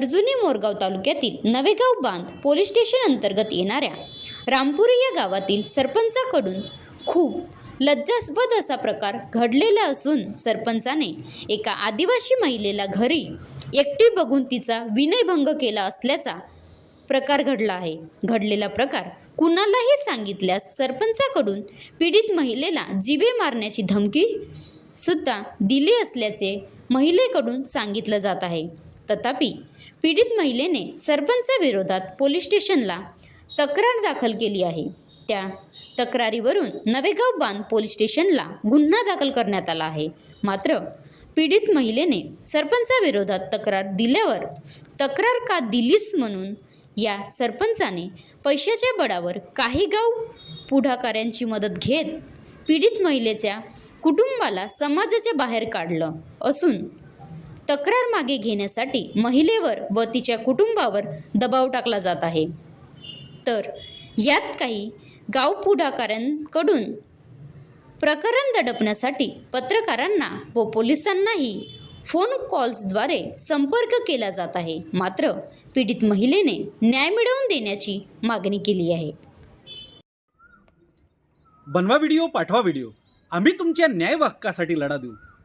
अर्जुनी मोरगाव तालुक्यातील नवेगाव बांध police station अंतर्गत येणाऱ्या रामपुरी या गावातील सरपंचाकडून खूप लज्जास्पद असा प्रकार घडलेला असून सरपंचाने एका आदिवासी महिलेला घरी एकटी बघून तिचा विनयभंग केला असल्याचा प्रकार घडला आहे. घडलेला प्रकार कुणालाही सांगितल्यास सरपंचाकडून पीडित महिलेला जीवे मारण्याची धमकी सुद्धा दिली असल्याचे महिलेकडून सांगितलं जात आहे. तथापि पीडित महिलेने सरपंचाविरोधात पोलीस स्टेशनला तक्रार दाखल केली आहे. त्या तक्रारीवरून नवेगाव बांध पोलीस स्टेशनला गुन्हा दाखल करण्यात आला आहे. मात्र पीडित महिलेने सरपंचाविरोधात तक्रार दिल्यावर तक्रार का दिलीस म्हणून या सरपंचाने पैशाच्या बळावर काही गाव पुढाकाऱ्यांची मदत घेत पीडित महिलेच्या कुटुंबाला समाजाच्या बाहेर काढलं असून तक्रार मागे घेण्यासाठी महिलेवर व तिच्या कुटुंबावर दबाव टाकला जात आहे. तर यात काही गाव पुढाकारांकडून प्रकरण दडपण्यासाठी पत्रकारांना व पोलिसांनाही फोन कॉल्सद्वारे संपर्क केला जात आहे. मात्र पीडित महिलेने न्याय मिळवून देण्याची मागणी केली आहे. बनवा व्हिडिओ पाठवा व्हिडिओ. आम्ही तुमच्या न्याय हक्कासाठी लढा देऊ.